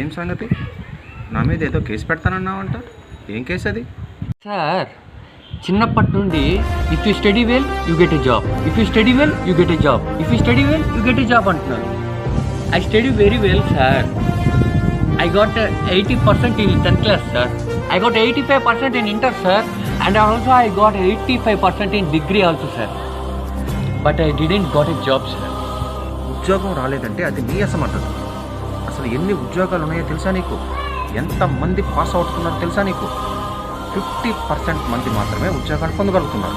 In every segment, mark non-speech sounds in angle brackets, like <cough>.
ఏం సంగతి? నా మీద ఏదో కేసు పెడతానన్నావంట. ఏం కేసు అది సార్ చిన్నప్పటి నుండి if you study well you get a job if you study well you get a job if you study well you get a job అంటున్నారు. I study very well sir I got eighty percent in tenth class sir I got eighty five percent in inter sir and also I got eighty five percent in degree also sir but I didn't got a job sir ఉద్యోగం రాలేదంటే అది నీ అసమర్థత. అసలు ఎన్ని ఉద్యోగాలు ఉన్నాయో తెలుసా నీకు? ఎంతమంది పాస్ అవుతున్నారో తెలుసా నీకు? ఫిఫ్టీ పర్సెంట్ మంది మాత్రమే ఉద్యోగాలు పొందగలుగుతున్నారు.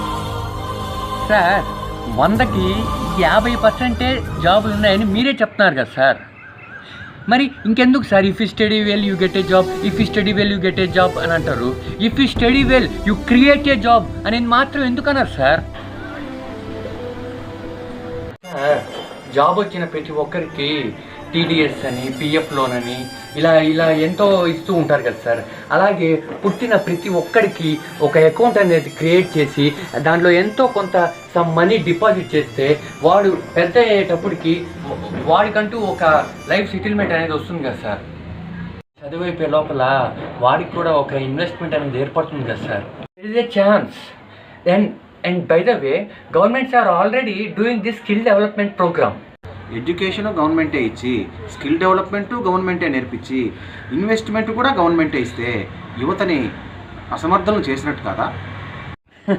సార్ వందకి యాభై పర్సెంటే జాబులు ఉన్నాయని మీరే చెప్తున్నారు కదా సార్. మరి ఇంకెందుకు sir if you study well you get a job if you study well you get a job అని అంటారు. If you study well you create a job అనేది మాత్రం ఎందుకు అన్నారు సార్? సార్ జాబ్ వచ్చిన ప్రతి ఒక్కరికి టీడీఎస్ అని పిఎఫ్ లోన్ అని ఇలా ఇలా ఎంతో ఇస్తూ ఉంటారు కదా సార్. అలాగే పుట్టిన ప్రతి ఒక్కరికి ఒక అకౌంట్ అనేది క్రియేట్ చేసి దాంట్లో ఎంతో కొంత సమ్ మనీ డిపాజిట్ చేస్తే వాడు పెద్ద అయ్యేటప్పటికి వాడికంటూ ఒక లైఫ్ సెటిల్మెంట్ అనేది వస్తుంది కదా సార్. చదివైపోయే లోపల వాడికి కూడా ఒక ఇన్వెస్ట్మెంట్ అనేది ఏర్పడుతుంది కదా sir. It is a chance and and by the way governments are already doing this skill development program education గవర్నమెంటే ఇచ్చి స్కిల్ డెవలప్మెంటు గవర్నమెంటే నేర్పించి ఇన్వెస్ట్మెంట్ కూడా గవర్నమెంటే ఇస్తే యువతని అసమర్థనం చేసినట్టు కదా? <laughs>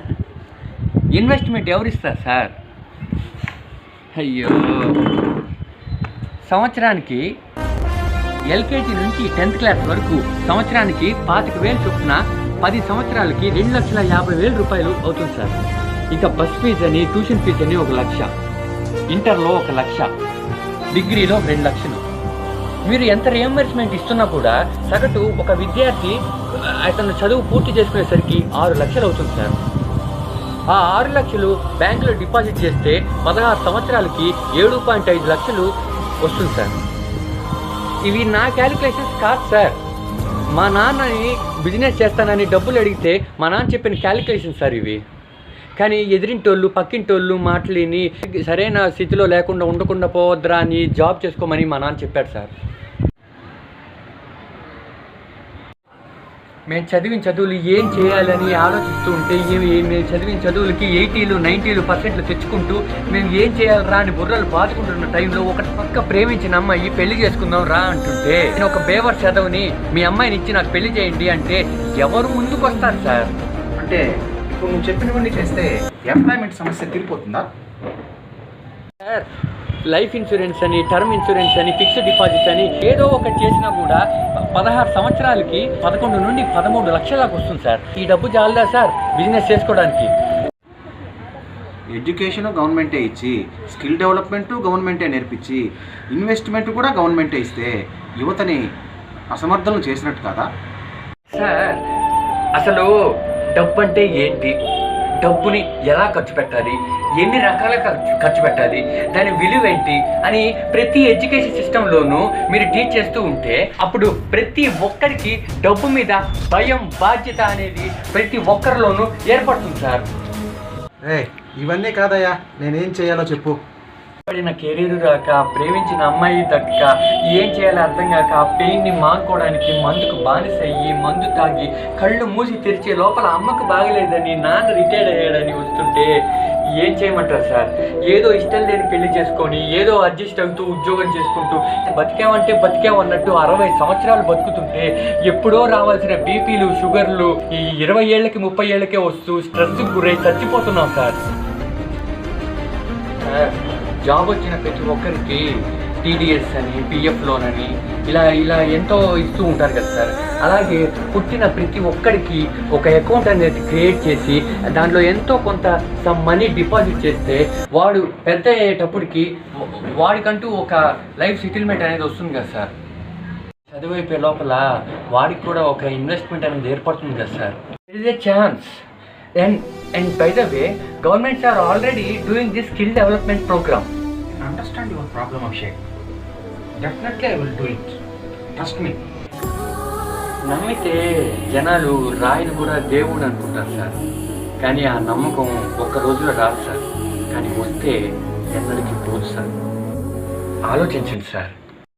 ఇన్వెస్ట్మెంట్ ఎవరిస్తారు సార్? అయ్యో. సంవత్సరానికి ఎల్కేజీ నుంచి టెన్త్ క్లాస్ వరకు సంవత్సరానికి పాతిక వేలు చొప్పున పది సంవత్సరాలకి రెండు లక్షల యాభై వేల రూపాయలు అవుతుంది సార్. ఇక బస్ ఫీజు అని ట్యూషన్ ఫీజు అని ఒక లక్ష. ఇంటర్లో ఒక లక్ష. డిగ్రీలో రెండు లక్షలు. మీరు ఎంత రియంబర్స్మెంట్ ఇస్తున్నా కూడా సగటు ఒక విద్యార్థి అతను చదువు పూర్తి చేసుకునేసరికి ఆరు లక్షలు అవుతుంది సార్. ఆ ఆరు లక్షలు బ్యాంకులో డిపాజిట్ చేస్తే పదహారు సంవత్సరాలకి ఏడు పాయింట్ ఐదు లక్షలు వస్తుంది సార్. ఇవి నా క్యాలిక్యులేషన్స్ కాదు సార్. మా నాన్నని బిజినెస్ చేస్తానని డబ్బులు అడిగితే మా నాన్న చెప్పిన క్యాలిక్యులేషన్ సార్ ఇవి. కానీ ఎదిరింటోళ్ళు పక్కింటోళ్ళు మాట్లాడిని సరైన స్థితిలో లేకుండా ఉండకుండా పోవద్దురా అని జాబ్ చేసుకోమని మా నాన్న చెప్పాడు సార్. మేము చదివిన చదువులు ఏం చేయాలని ఆలోచిస్తూ ఉంటే మేము చదివిన చదువులకి ఎయిటీలు నైంటీలు పర్సెంట్లు తెచ్చుకుంటూ మేము ఏం చేయాలి రా అని బుర్రలు బాదుకుంటున్న టైంలో ఒక పక్క ప్రేమించిన అమ్మాయి పెళ్ళి చేసుకుందాం రా అంటుంటే నేను ఒక బేవర్ చదవని మీ అమ్మాయిని ఇచ్చి నాకు పెళ్ళి చేయండి అంటే ఎవరు ముందుకు వస్తారు సార్? అంటే ఇప్పుడు నువ్వు చెప్పినవన్నీ చేస్తే ఎంప్లాయ్మెంట్ సమస్య తీరిపోతుందా? సార్ లైఫ్ ఇన్సూరెన్స్ అని టర్మ్ ఇన్సూరెన్స్ అని ఫిక్స్డ్ డిపాజిట్ అని ఏదో ఒకటి చేసినా కూడా పదహారు సంవత్సరాలకి పదకొండు నుండి పదమూడు లక్షల దాకా వస్తుంది సార్ ఈ డబ్బు చాలదా సార్ బిజినెస్ చేసుకోవడానికి. ఎడ్యుకేషన్ గవర్నమెంటే ఇచ్చి స్కిల్ డెవలప్మెంట్ గవర్నమెంటే నేర్పించి ఇన్వెస్ట్మెంట్ కూడా గవర్నమెంటే ఇస్తే యువతని అసమర్థనం చేసినట్టు కదా? సార్ అసలు డబ్బు అంటే ఏంటి? డబ్బుని ఎలా ఖర్చు పెట్టాలి? ఎన్ని రకాల ఖర్చు ఖర్చు పెట్టాలి? దాని విలువ ఏంటి అని ప్రతి ఎడ్యుకేషన్ సిస్టంలోనూ మీరు టీచ్ చేస్తూ ఉంటే అప్పుడు ప్రతి ఒక్కరికి డబ్బు మీద భయం బాధ్యత అనేది ప్రతి ఒక్కరిలోనూ ఏర్పడుతుంది సార్. ఏ ఇవన్నీ కాదయ్యా. నేనేం చేయాలో చెప్పు. పడిన కెరీర్ రాక ప్రేమించిన అమ్మాయి దక్కక ఏం చేయాలో అర్థం కాక ఆ పెయిన్ని మానుకోవడానికి మందుకు బానిస అయ్యి మందు తాగి కళ్ళు మూసి తెరిచే లోపల అమ్మకు బాగలేదని నాన్న రిటైర్డ్ అయ్యాడని వస్తుంటే ఏం చేయమంటారు సార్? ఏదో ఇష్టం లేని పెళ్ళి చేసుకొని ఏదో అడ్జస్ట్ అవుతూ ఉద్యోగం చేసుకుంటూ బతికామంటే బతికామన్నట్టు అరవై సంవత్సరాలు బతుకుతుంటే ఎప్పుడో రావాల్సిన బీపీలు షుగర్లు ఈ ఇరవై ఏళ్ళకి ముప్పై ఏళ్ళకే వస్తూ స్ట్రెస్కి గురై చచ్చిపోతున్నాం సార్ సార్, జాబ్ వచ్చిన ప్రతి ఒక్కరికి టీడీఎస్ అని పిఎఫ్ లోన్ అని ఇలా ఇలా ఎంతో ఇస్తూ ఉంటారు కదా సార్. అలాగే పుట్టిన ప్రతి ఒక్కరికి ఒక అకౌంట్ అనేది క్రియేట్ చేసి దాంట్లో ఎంతో కొంత సమ్ మనీ డిపాజిట్ చేస్తే వాడు పెద్ద అయ్యేటప్పటికి వాడికంటూ ఒక లైఫ్ సెటిల్మెంట్ అనేది వస్తుంది కదా సార్. చదివైపోయే లోపల వాడికి కూడా ఒక ఇన్వెస్ట్మెంట్ అనేది ఏర్పడుతుంది కదా sir. It is a chance and and by the way governments are already doing this skill development program understand your problem Abhishek definitely I will do it trust me నమ్మితే జనాలు రాయిని కూడా దేవుడు అనుకుంటారు సార్. కానీ ఆ నమ్మకం ఒక్క రోజులో రాదు సార్. కానీ వస్తే ఎన్నడికి పోదు సార్. ఆలోచించండి సార్.